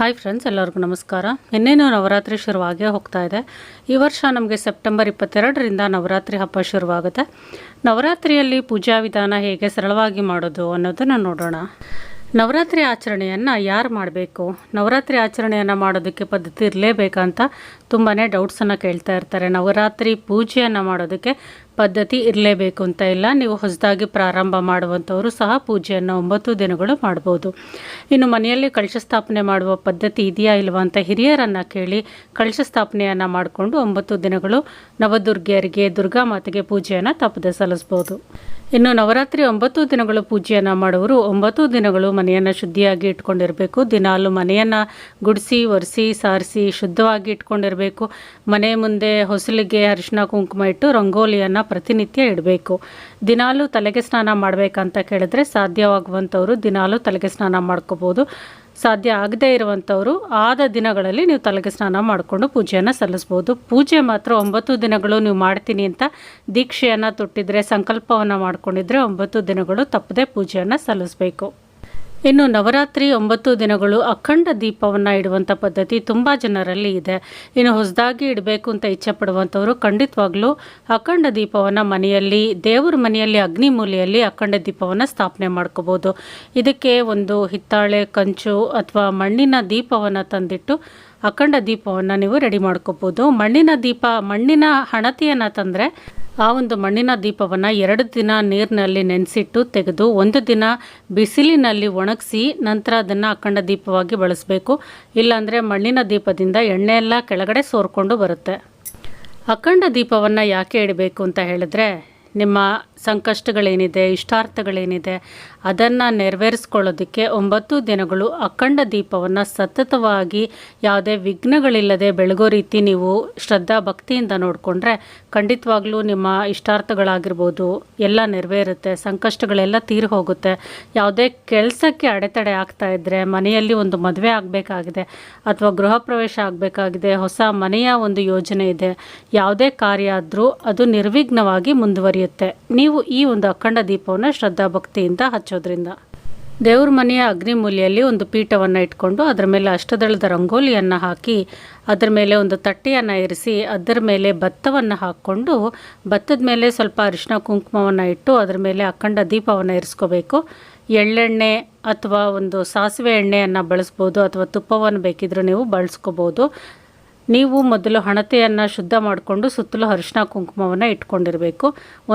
Hi friends ಎಲ್ಲರಿಗೂ ನಮಸ್ಕಾರ. ಇನ್ನೇನು ನವರಾತ್ರಿ ಶುರುವಾಗೇ ಹೋಗ್ತಾ ಇದೆ. ಈ ವರ್ಷ ನಮಗೆ ಸೆಪ್ಟೆಂಬರ್ ಇಪ್ಪತ್ತೆರಡರಿಂದ ನವರಾತ್ರಿ ಹಬ್ಬ ಶುರುವಾಗುತ್ತೆ. ನವರಾತ್ರಿಯಲ್ಲಿ ಪೂಜಾ ವಿಧಾನ ಹೇಗೆ ಸರಳವಾಗಿ ಮಾಡೋದು ಅನ್ನೋದನ್ನು ನೋಡೋಣ. ನವರಾತ್ರಿ ಆಚರಣೆಯನ್ನು ಯಾರು ಮಾಡಬೇಕು? ನವರಾತ್ರಿ ಆಚರಣೆಯನ್ನು ಮಾಡೋದಕ್ಕೆ ಪದ್ಧತಿ ಇರಲೇಬೇಕಂತ ತುಂಬಾ ಡೌಟ್ಸನ್ನು ಕೇಳ್ತಾ ಇರ್ತಾರೆ. ನವರಾತ್ರಿ ಪೂಜೆಯನ್ನು ಮಾಡೋದಕ್ಕೆ ಪದ್ಧತಿ ಇರಲೇಬೇಕು ಅಂತ ಇಲ್ಲ. ನೀವು ಹೊಸದಾಗಿ ಪ್ರಾರಂಭ ಮಾಡುವಂಥವರು ಸಹ ಪೂಜೆಯನ್ನು ಒಂಬತ್ತು ದಿನಗಳು ಮಾಡ್ಬೋದು. ಇನ್ನು ಮನೆಯಲ್ಲಿ ಕಳಶ ಸ್ಥಾಪನೆ ಮಾಡುವ ಪದ್ಧತಿ ಇದೆಯಾ ಇಲ್ವಾ ಅಂತ ಹಿರಿಯರನ್ನು ಕೇಳಿ ಕಳಶ ಸ್ಥಾಪನೆಯನ್ನು ಮಾಡಿಕೊಂಡು ಒಂಬತ್ತು ದಿನಗಳು ನವದುರ್ಗಿಯರಿಗೆ ದುರ್ಗಾ ಮಾತೆಗೆ ಪೂಜೆಯನ್ನು ತಪ್ಪದೆ ಸಲ್ಲಿಸ್ಬೋದು. ಇನ್ನು ನವರಾತ್ರಿ ಒಂಬತ್ತು ದಿನಗಳು ಪೂಜೆಯನ್ನು ಮಾಡುವರು ಒಂಬತ್ತು ದಿನಗಳು ಮನೆಯನ್ನು ಶುದ್ಧಿಯಾಗಿ ಇಟ್ಕೊಂಡಿರಬೇಕು. ದಿನಾಲು ಮನೆಯನ್ನು ಗುಡಿಸಿ, ಒರೆಸಿ, ಸಾರಿಸಿ ಶುದ್ಧವಾಗಿ ಇಟ್ಕೊಂಡಿರಬೇಕು. ಮನೆ ಮುಂದೆ ಹೊಸಲಿಗೆ ಅರಿಶಿನ ಕುಂಕುಮ ಇಟ್ಟು ರಂಗೋಲಿಯನ್ನು ಪ್ರತಿನಿತ್ಯ ಇಡಬೇಕು. ದಿನಾಲೂ ತಲೆಗೆ ಸ್ನಾನ ಮಾಡಬೇಕಂತ ಕೇಳಿದ್ರೆ ಸಾಧ್ಯವಾಗುವಂಥವರು ದಿನಾಲೂ ತಲೆಗೆ ಸ್ನಾನ ಮಾಡ್ಕೋಬೋದು. ಸಾಧ್ಯ ಆಗದೇ ಇರುವಂಥವರು ಆದ ದಿನಗಳಲ್ಲಿ ನೀವು ತಲೆಗೆ ಸ್ನಾನ ಮಾಡಿಕೊಂಡು ಪೂಜೆಯನ್ನು ಸಲ್ಲಿಸ್ಬೋದು. ಪೂಜೆ ಮಾತ್ರ ಒಂಬತ್ತು ದಿನಗಳು ನೀವು ಮಾಡ್ತೀನಿ ಅಂತ ದೀಕ್ಷೆಯನ್ನು ತೊಟ್ಟಿದ್ರೆ, ಸಂಕಲ್ಪವನ್ನು ಮಾಡಿಕೊಂಡಿದ್ರೆ ಒಂಬತ್ತು ದಿನಗಳು ತಪ್ಪದೆ ಪೂಜೆಯನ್ನು ಸಲ್ಲಿಸಬೇಕು. ಇನ್ನು ನವರಾತ್ರಿ ಒಂಬತ್ತು ದಿನಗಳು ಅಖಂಡ ದೀಪವನ್ನು ಇಡುವಂಥ ಪದ್ಧತಿ ತುಂಬ ಜನರಲ್ಲಿ ಇದೆ. ಇನ್ನು ಹೊಸದಾಗಿ ಇಡಬೇಕು ಅಂತ ಇಚ್ಛೆ ಪಡುವಂಥವರು ಖಂಡಿತವಾಗ್ಲೂ ಅಖಂಡ ದೀಪವನ್ನು ಮನೆಯಲ್ಲಿ, ದೇವರ ಮನೆಯಲ್ಲಿ, ಅಗ್ನಿ ಮೂಲೆಯಲ್ಲಿ ಅಖಂಡ ದೀಪವನ್ನು ಸ್ಥಾಪನೆ ಮಾಡ್ಕೋಬೋದು. ಇದಕ್ಕೆ ಒಂದು ಹಿತ್ತಾಳೆ, ಕಂಚು ಅಥವಾ ಮಣ್ಣಿನ ದೀಪವನ್ನು ತಂದಿಟ್ಟು ಅಖಂಡ ದೀಪವನ್ನು ನೀವು ರೆಡಿ ಮಾಡ್ಕೋಬೋದು. ಮಣ್ಣಿನ ದೀಪ, ಮಣ್ಣಿನ ಹಣತೆಯನ್ನು ತಂದರೆ ಆ ಒಂದು ಮಣ್ಣಿನ ದೀಪವನ್ನು ಎರಡು ದಿನ ನೀರಿನಲ್ಲಿ ನೆನೆಸಿಟ್ಟು ತೆಗೆದು ಒಂದು ದಿನ ಬಿಸಿಲಿನಲ್ಲಿ ಒಣಗಿಸಿ ನಂತರ ಅದನ್ನು ಅಖಂಡ ದೀಪವಾಗಿ ಬಳಸಬೇಕು. ಇಲ್ಲಾಂದರೆ ಮಣ್ಣಿನ ದೀಪದಿಂದ ಎಣ್ಣೆ ಎಲ್ಲ ಕೆಳಗಡೆ ಸೋರ್ಕೊಂಡು ಬರುತ್ತೆ. ಅಖಂಡ ದೀಪವನ್ನು ಯಾಕೆ ಇಡಬೇಕು ಅಂತ ಹೇಳಿದ್ರೆ, ನಿಮ್ಮ ಸಂಕಷ್ಟಗಳೇನಿದೆ, ಇಷ್ಟಾರ್ಥಗಳೇನಿದೆ, ಅದನ್ನು ನೆರವೇರಿಸ್ಕೊಳ್ಳೋದಕ್ಕೆ ಒಂಬತ್ತು ದಿನಗಳು ಅಖಂಡ ದೀಪವನ್ನು ಸತತವಾಗಿ ಯಾವುದೇ ವಿಘ್ನಗಳಿಲ್ಲದೆ ಬೆಳಗೋ ರೀತಿ ನೀವು ಶ್ರದ್ಧಾ ಭಕ್ತಿಯಿಂದ ನೋಡಿಕೊಂಡ್ರೆ ಖಂಡಿತವಾಗ್ಲೂ ನಿಮ್ಮ ಇಷ್ಟಾರ್ಥಗಳಾಗಿರ್ಬೋದು, ಎಲ್ಲ ನೆರವೇರುತ್ತೆ, ಸಂಕಷ್ಟಗಳೆಲ್ಲ ತೀರಿ ಹೋಗುತ್ತೆ. ಯಾವುದೇ ಕೆಲಸಕ್ಕೆ ಅಡೆತಡೆ ಆಗ್ತಾ ಇದ್ದರೆ ಮನೆಯಲ್ಲಿ ಒಂದು ಮದುವೆ ಆಗಬೇಕಾಗಿದೆ ಅಥವಾ ಗೃಹ ಪ್ರವೇಶ ಆಗಬೇಕಾಗಿದೆ, ಹೊಸ ಮನೆಯ ಒಂದು ಯೋಜನೆ ಇದೆ, ಯಾವುದೇ ಕಾರ್ಯ ಆದರೂ ಅದು ನಿರ್ವಿಘ್ನವಾಗಿ ಮುಂದುವರಿಯುತ್ತೆ. ನೀವು ಈ ಒಂದು ಅಖಂಡ ದೀಪವನ್ನು ಶ್ರದ್ಧಾ ಭಕ್ತಿಯಿಂದ ಹಚ್ಚೋದ್ರಿಂದ. ದೇವ್ರ ಮನೆಯ ಅಗ್ನಿಮೂಲೆಯಲ್ಲಿ ಒಂದು ಪೀಠವನ್ನು ಇಟ್ಕೊಂಡು ಅದರ ಮೇಲೆ ಅಷ್ಟದಳದ ರಂಗೋಲಿಯನ್ನು ಹಾಕಿ ಅದರ ಮೇಲೆ ಒಂದು ತಟ್ಟೆಯನ್ನು ಇರಿಸಿ ಅದರ ಮೇಲೆ ಭತ್ತವನ್ನು ಹಾಕ್ಕೊಂಡು ಭತ್ತದ ಮೇಲೆ ಸ್ವಲ್ಪ ಅರಿಶಿನ ಕುಂಕುಮವನ್ನು ಇಟ್ಟು ಅದರ ಮೇಲೆ ಅಖಂಡ ದೀಪವನ್ನು ಇರಿಸ್ಕೋಬೇಕು. ಎಳ್ಳೆಣ್ಣೆ ಅಥವಾ ಒಂದು ಸಾಸಿವೆ ಎಣ್ಣೆಯನ್ನು ಬಳಸ್ಬೋದು ಅಥವಾ ತುಪ್ಪವನ್ನು ಬೇಕಿದ್ರೂ ನೀವು ಬಳಸ್ಕೋಬೋದು. ನೀವು ಮೊದಲು ಹಣತೆಯನ್ನು ಶುದ್ಧ ಮಾಡಿಕೊಂಡು ಸುತ್ತಲೂ ಅರಿಶಿನ ಕುಂಕುಮವನ್ನು ಇಟ್ಕೊಂಡಿರಬೇಕು.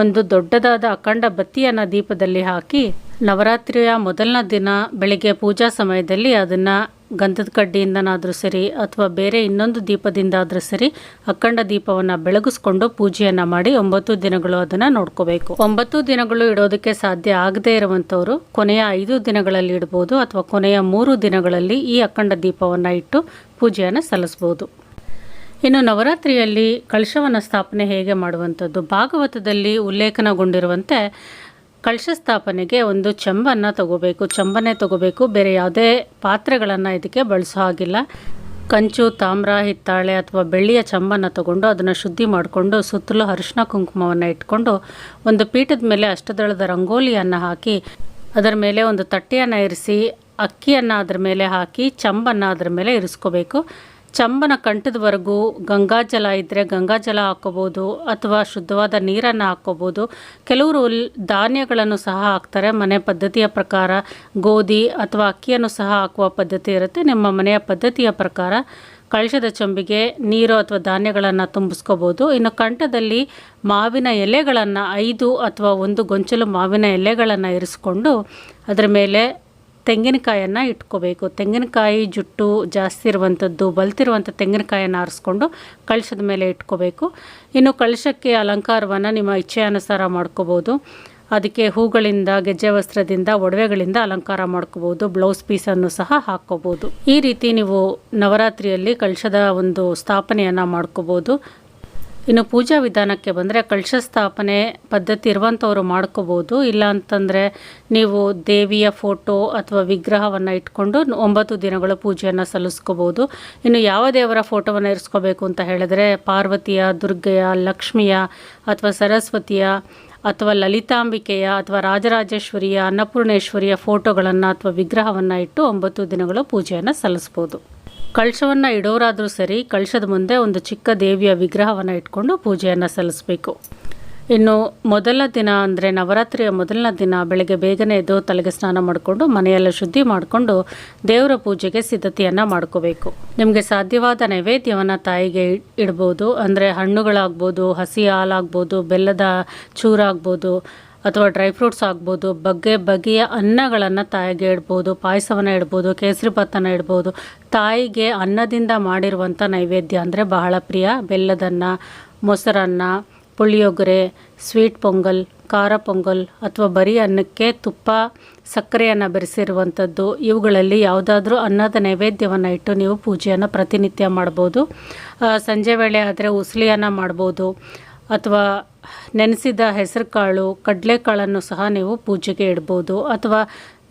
ಒಂದು ದೊಡ್ಡದಾದ ಅಖಂಡ ಬತ್ತಿಯನ್ನು ದೀಪದಲ್ಲಿ ಹಾಕಿ ನವರಾತ್ರಿಯ ಮೊದಲನೇ ದಿನ ಬೆಳಿಗ್ಗೆ ಪೂಜಾ ಸಮಯದಲ್ಲಿ ಅದನ್ನು ಗಂಧದ ಕಡ್ಡಿಯಿಂದನಾದರೂ ಸರಿ ಅಥವಾ ಬೇರೆ ಇನ್ನೊಂದು ದೀಪದಿಂದಾದರೂ ಸರಿ ಅಖಂಡ ದೀಪವನ್ನು ಬೆಳಗಿಸ್ಕೊಂಡು ಪೂಜೆಯನ್ನು ಮಾಡಿ ಒಂಬತ್ತು ದಿನಗಳು ಅದನ್ನು ನೋಡ್ಕೋಬೇಕು. ಒಂಬತ್ತು ದಿನಗಳು ಇಡೋದಕ್ಕೆ ಸಾಧ್ಯ ಆಗದೇ ಇರುವಂಥವರು ಕೊನೆಯ ಐದು ದಿನಗಳಲ್ಲಿ ಇಡ್ಬೋದು ಅಥವಾ ಕೊನೆಯ ಮೂರು ದಿನಗಳಲ್ಲಿ ಈ ಅಖಂಡ ದೀಪವನ್ನು ಇಟ್ಟು ಪೂಜೆಯನ್ನು ಸಲ್ಲಿಸ್ಬೋದು. ಇನ್ನು ನವರಾತ್ರಿಯಲ್ಲಿ ಕಳಶವನ್ನು ಸ್ಥಾಪನೆ ಹೇಗೆ ಮಾಡುವಂಥದ್ದು? ಭಾಗವತದಲ್ಲಿ ಉಲ್ಲೇಖನಗೊಂಡಿರುವಂತೆ ಕಳಶ ಸ್ಥಾಪನೆಗೆ ಒಂದು ಚೆಂಬನ್ನು ತಗೋಬೇಕು. ಚೆಂಬನ್ನೇ ತಗೋಬೇಕು. ಬೇರೆ ಯಾವುದೇ ಪಾತ್ರೆಗಳನ್ನು ಇದಕ್ಕೆ ಬಳಸೋ ಹಾಗಿಲ್ಲ. ಕಂಚು, ತಾಮ್ರ, ಹಿತ್ತಾಳೆ ಅಥವಾ ಬೆಳ್ಳಿಯ ಚೆಂಬನ್ನು ತಗೊಂಡು ಅದನ್ನು ಶುದ್ಧಿ ಮಾಡಿಕೊಂಡು ಸುತ್ತಲೂ ಅರಿಶಿನ ಕುಂಕುಮವನ್ನು ಇಟ್ಕೊಂಡು ಒಂದು ಪೀಠದ ಮೇಲೆ ಅಷ್ಟದಳದ ರಂಗೋಲಿಯನ್ನು ಹಾಕಿ ಅದರ ಮೇಲೆ ಒಂದು ತಟ್ಟೆಯನ್ನು ಇರಿಸಿ, ಅಕ್ಕಿಯನ್ನು ಅದರ ಮೇಲೆ ಹಾಕಿ, ಚಂಬನ್ನು ಅದರ ಮೇಲೆ ಇರಿಸ್ಕೋಬೇಕು. ಚಂಬನ ಕಂಠದವರೆಗೂ ಗಂಗಾಜಲ ಇದ್ದರೆ ಗಂಗಾಜಲ ಹಾಕ್ಕೋಬೋದು ಅಥವಾ ಶುದ್ಧವಾದ ನೀರನ್ನು ಹಾಕ್ಕೋಬೋದು ಕೆಲವರು ಧಾನ್ಯಗಳನ್ನು ಸಹ ಹಾಕ್ತಾರೆ. ಮನೆ ಪದ್ಧತಿಯ ಪ್ರಕಾರ ಗೋಧಿ ಅಥವಾ ಅಕ್ಕಿಯನ್ನು ಸಹ ಹಾಕುವ ಪದ್ಧತಿ ಇರುತ್ತೆ. ನಿಮ್ಮ ಮನೆಯ ಪದ್ಧತಿಯ ಪ್ರಕಾರ ಕಳಶದ ಚೊಂಬಿಗೆ ನೀರು ಅಥವಾ ಧಾನ್ಯಗಳನ್ನು ತುಂಬಿಸ್ಕೋಬೋದು. ಇನ್ನು ಕಂಠದಲ್ಲಿ ಮಾವಿನ ಎಲೆಗಳನ್ನು, ಐದು ಅಥವಾ ಒಂದು ಗೊಂಚಲು ಮಾವಿನ ಎಲೆಗಳನ್ನು ಇರಿಸ್ಕೊಂಡು ಅದರ ಮೇಲೆ ತೆಂಗಿನಕಾಯನ್ನು ಇಟ್ಕೋಬೇಕು. ತೆಂಗಿನಕಾಯಿ ಜುಟ್ಟು ಜಾಸ್ತಿ ಇರುವಂಥದ್ದು ಬಲ್ತಿರುವಂಥ ತೆಂಗಿನಕಾಯನ್ನು ಆರಿಸ್ಕೊಂಡು ಕಳಶದ ಮೇಲೆ ಇಟ್ಕೋಬೇಕು. ಇನ್ನು ಕಳಶಕ್ಕೆ ಅಲಂಕಾರವನ್ನು ನಿಮ್ಮ ಇಚ್ಛೆಯಾನುಸಾರ ಮಾಡ್ಕೋಬೋದು. ಅದಕ್ಕೆ ಹೂಗಳಿಂದ, ಗೆಜ್ಜೆ ವಸ್ತ್ರದಿಂದ, ಒಡವೆಗಳಿಂದ ಅಲಂಕಾರ ಮಾಡ್ಕೋಬೋದು. ಬ್ಲೌಸ್ ಪೀಸನ್ನು ಸಹ ಹಾಕ್ಕೋಬೋದು ಈ ರೀತಿ ನೀವು ನವರಾತ್ರಿಯಲ್ಲಿ ಕಳಶದ ಒಂದು ಸ್ಥಾಪನೆಯನ್ನು ಮಾಡ್ಕೋಬೋದು. ಇನ್ನು ಪೂಜಾ ವಿಧಾನಕ್ಕೆ ಬಂದರೆ ಕಳಶ ಸ್ಥಾಪನೆ ಪದ್ಧತಿ ಇರುವಂಥವ್ರು ಮಾಡ್ಕೋಬೋದು. ಇಲ್ಲ ಅಂತಂದರೆ ನೀವು ದೇವಿಯ ಫೋಟೋ ಅಥವಾ ವಿಗ್ರಹವನ್ನು ಇಟ್ಕೊಂಡು ಒಂಬತ್ತು ದಿನಗಳು ಪೂಜೆಯನ್ನು ಸಲ್ಲಿಸ್ಕೋಬೋದು. ಇನ್ನು ಯಾವ ದೇವರ ಫೋಟೋವನ್ನು ಇರಿಸ್ಕೋಬೇಕು ಅಂತ ಹೇಳಿದ್ರೆ ಪಾರ್ವತಿಯ, ದುರ್ಗೆಯ, ಲಕ್ಷ್ಮಿಯ ಅಥವಾ ಸರಸ್ವತಿಯ ಅಥವಾ ಲಲಿತಾಂಬಿಕೆಯ ಅಥವಾ ರಾಜರಾಜೇಶ್ವರಿಯ, ಅನ್ನಪೂರ್ಣೇಶ್ವರಿಯ ಫೋಟೋಗಳನ್ನು ಅಥವಾ ವಿಗ್ರಹವನ್ನು ಇಟ್ಟು ಒಂಬತ್ತು ದಿನಗಳು ಪೂಜೆಯನ್ನು ಸಲ್ಲಿಸ್ಬೋದು. ಕಳಶವನ್ನು ಇಡೋರಾದರೂ ಸರಿ ಕಳಶದ ಮುಂದೆ ಒಂದು ಚಿಕ್ಕ ದೇವಿಯ ವಿಗ್ರಹವನ್ನು ಇಟ್ಕೊಂಡು ಪೂಜೆಯನ್ನು ಸಲ್ಲಿಸಬೇಕು. ಇನ್ನು ಮೊದಲ ದಿನ ಅಂದರೆ ನವರಾತ್ರಿಯ ಮೊದಲನೇ ದಿನ ಬೆಳಗ್ಗೆ ಬೇಗನೆ ಎದ್ದು ತಲೆಗೆ ಸ್ನಾನ ಮಾಡಿಕೊಂಡು ಮನೆಯೆಲ್ಲ ಶುದ್ಧಿ ಮಾಡಿಕೊಂಡು ದೇವರ ಪೂಜೆಗೆ ಸಿದ್ಧತೆಯನ್ನು ಮಾಡ್ಕೋಬೇಕು. ನಿಮಗೆ ಸಾಧ್ಯವಾದ ನೈವೇದ್ಯವನ್ನು ತಾಯಿಗೆ ಇಡ್ಬೋದು, ಅಂದರೆ ಹಣ್ಣುಗಳಾಗ್ಬೋದು, ಹಸಿ ಹಾಲಾಗ್ಬೋದು, ಬೆಲ್ಲದ ಚೂರಾಗ್ಬೋದು ಅಥವಾ ಡ್ರೈ ಫ್ರೂಟ್ಸ್ ಆಗ್ಬೋದು, ಬಗೆ ಬಗೆಯ ಅನ್ನಗಳನ್ನು ತಾಯಿಗೆ ಇಡ್ಬೋದು, ಪಾಯಸವನ್ನು ಇಡ್ಬೋದು, ಕೇಸರಿ ಭಾತನ ಇಡ್ಬೋದು. ತಾಯಿಗೆ ಅನ್ನದಿಂದ ಮಾಡಿರುವಂಥ ನೈವೇದ್ಯ ಅಂದರೆ ಬಹಳ ಪ್ರಿಯ. ಬೆಲ್ಲದನ್ನ, ಮೊಸರನ್ನ, ಪುಳಿಯೋಗರೆ, ಸ್ವೀಟ್ ಪೊಂಗಲ್, ಖಾರ ಪೊಂಗಲ್ ಅಥವಾ ಬರೀ ಅನ್ನಕ್ಕೆ ತುಪ್ಪ, ಸಕ್ಕರೆಯನ್ನು ಬೆರೆಸಿರುವಂಥದ್ದು ಇವುಗಳಲ್ಲಿ ಯಾವುದಾದ್ರೂ ಅನ್ನದ ನೈವೇದ್ಯವನ್ನು ಇಟ್ಟು ನೀವು ಪೂಜೆಯನ್ನು ಪ್ರತಿನಿತ್ಯ ಮಾಡ್ಬೋದು. ಸಂಜೆ ವೇಳೆ ಆದರೆ ಉಸಲಿಯನ್ನು ಮಾಡ್ಬೋದು. ಅಥವಾ ನೆನೆಸಿದ ಹೆಸರು ಕಾಳು ಕಡಲೆಕಾಳನ್ನು ಸಹ ನೀವು ಪೂಜೆಗೆ ಇಡ್ಬೋದು. ಅಥವಾ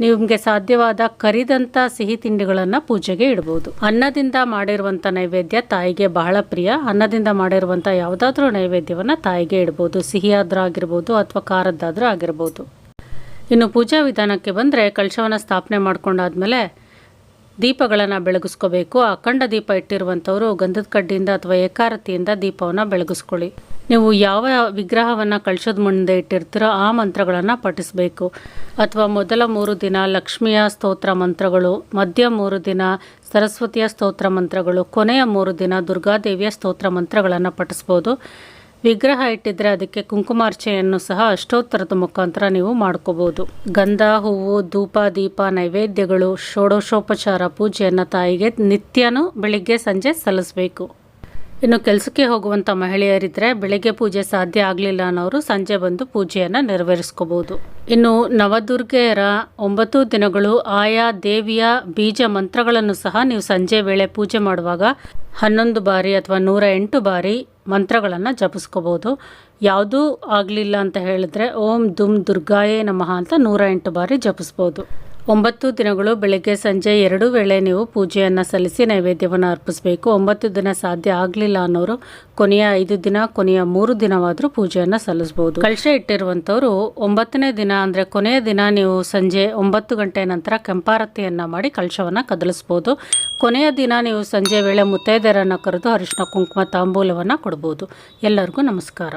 ನಿಮಗೆ ಸಾಧ್ಯವಾದ ಕರಿದಂಥ ಸಿಹಿ ತಿಂಡಿಗಳನ್ನು ಪೂಜೆಗೆ ಇಡ್ಬೋದು. ಅನ್ನದಿಂದ ಮಾಡಿರುವಂಥ ನೈವೇದ್ಯ ತಾಯಿಗೆ ಬಹಳ ಪ್ರಿಯ. ಅನ್ನದಿಂದ ಮಾಡಿರುವಂಥ ಯಾವುದಾದ್ರೂ ನೈವೇದ್ಯವನ್ನು ತಾಯಿಗೆ ಇಡ್ಬೋದು. ಸಿಹಿಯಾದ್ರೂ ಆಗಿರ್ಬೋದು ಅಥವಾ ಖಾರದ್ದಾದರೂ ಆಗಿರ್ಬೋದು. ಇನ್ನು ಪೂಜಾ ವಿಧಾನಕ್ಕೆ ಬಂದರೆ ಕಳಶವನ್ನು ಸ್ಥಾಪನೆ ಮಾಡ್ಕೊಂಡಾದ್ಮೇಲೆ ದೀಪಗಳನ್ನು ಬೆಳಗಿಸ್ಕೋಬೇಕು. ಅಖಂಡ ದೀಪ ಇಟ್ಟಿರುವಂಥವರು ಗಂಧದ ಕಡ್ಡಿಯಿಂದ ಅಥವಾ ಏಕಾರತಿಯಿಂದ ದೀಪವನ್ನು ಬೆಳಗಿಸ್ಕೊಳ್ಳಿ. ನೀವು ಯಾವ ವಿಗ್ರಹವನ್ನು ಕಳಶದ ಮುಂದೆ ಇಟ್ಟಿರ್ತೀರೋ ಆ ಮಂತ್ರಗಳನ್ನು ಪಠಿಸಬೇಕು. ಅಥವಾ ಮೊದಲ ಮೂರು ದಿನ ಲಕ್ಷ್ಮಿಯ ಸ್ತೋತ್ರ ಮಂತ್ರಗಳು, ಮಧ್ಯ ಮೂರು ದಿನ ಸರಸ್ವತಿಯ ಸ್ತೋತ್ರ ಮಂತ್ರಗಳು, ಕೊನೆಯ ಮೂರು ದಿನ ದುರ್ಗಾದೇವಿಯ ಸ್ತೋತ್ರ ಮಂತ್ರಗಳನ್ನು ಪಠಿಸ್ಬೋದು. ವಿಗ್ರಹ ಇಟ್ಟಿದ್ರೆ ಅದಕ್ಕೆ ಕುಂಕುಮಾರ್ಚೆಯನ್ನು ಸಹ ಅಷ್ಟೋತ್ತರದ ಮುಖಾಂತರ ನೀವು ಮಾಡ್ಕೋಬೋದು. ಗಂಧ, ಹೂವು, ಧೂಪ, ದೀಪ, ನೈವೇದ್ಯಗಳು, ಷೋಡಶೋಪಚಾರ, ಪೂಜೆಯನ್ನು ತಾಯಿಗೆ ನಿತ್ಯನೂ ಬೆಳಿಗ್ಗೆ, ಸಂಜೆ ಸಲ್ಲಿಸಬೇಕು. ಇನ್ನು ಕೆಲಸಕ್ಕೆ ಹೋಗುವಂಥ ಮಹಿಳೆಯರಿದ್ದರೆ ಬೆಳಗ್ಗೆ ಪೂಜೆ ಸಾಧ್ಯ ಆಗಲಿಲ್ಲ ಅನ್ನೋರು ಸಂಜೆ ಬಂದು ಪೂಜೆಯನ್ನು ನೆರವೇರಿಸ್ಕೋಬೋದು. ಇನ್ನು ನವದುರ್ಗೆಯರ ಒಂಬತ್ತು ದಿನಗಳು ಆಯಾ ದೇವಿಯ ಬೀಜ ಮಂತ್ರಗಳನ್ನು ಸಹ ನೀವು ಸಂಜೆ ವೇಳೆ ಪೂಜೆ ಮಾಡುವಾಗ ಹನ್ನೊಂದು ಬಾರಿ ಅಥವಾ ನೂರ ಎಂಟು ಬಾರಿ ಮಂತ್ರಗಳನ್ನು ಜಪಿಸ್ಕೋಬೋದು. ಯಾವುದೂ ಆಗಲಿಲ್ಲ ಅಂತ ಹೇಳಿದ್ರೆ ಓಂ ದುಮ್ ದುರ್ಗಾಯೇ ನಮಃ ಅಂತ ನೂರ ಎಂಟು ಬಾರಿ ಜಪಿಸ್ಬೋದು. ಒಂಬತ್ತು ದಿನಗಳು ಬೆಳಗ್ಗೆ ಸಂಜೆ ಎರಡು ವೇಳೆ ನೀವು ಪೂಜೆಯನ್ನು ಸಲ್ಲಿಸಿ ನೈವೇದ್ಯವನ್ನು ಅರ್ಪಿಸಬೇಕು. ಒಂಬತ್ತು ದಿನ ಸಾಧ್ಯ ಆಗಲಿಲ್ಲ ಅನ್ನೋರು ಕೊನೆಯ ಐದು ದಿನ, ಕೊನೆಯ ಮೂರು ದಿನವಾದರೂ ಪೂಜೆಯನ್ನು ಸಲ್ಲಿಸ್ಬೋದು. ಕಳಶ ಇಟ್ಟಿರುವಂಥವ್ರು ಒಂಬತ್ತನೇ ದಿನ ಅಂದರೆ ಕೊನೆಯ ದಿನ ನೀವು ಸಂಜೆ ಒಂಬತ್ತು ಗಂಟೆ ನಂತರ ಕೆಂಪಾರತಿಯನ್ನು ಮಾಡಿ ಕಳಶವನ್ನು ಕದಲಿಸ್ಬೋದು. ಕೊನೆಯ ದಿನ ನೀವು ಸಂಜೆ ವೇಳೆ ಮುತ್ತೈದೆಯರನ್ನು ಕರೆದು ಅರಿಶಿನ, ಕುಂಕುಮ, ತಾಂಬೂಲವನ್ನು ಕೊಡ್ಬೋದು. ಎಲ್ಲರಿಗೂ ನಮಸ್ಕಾರ.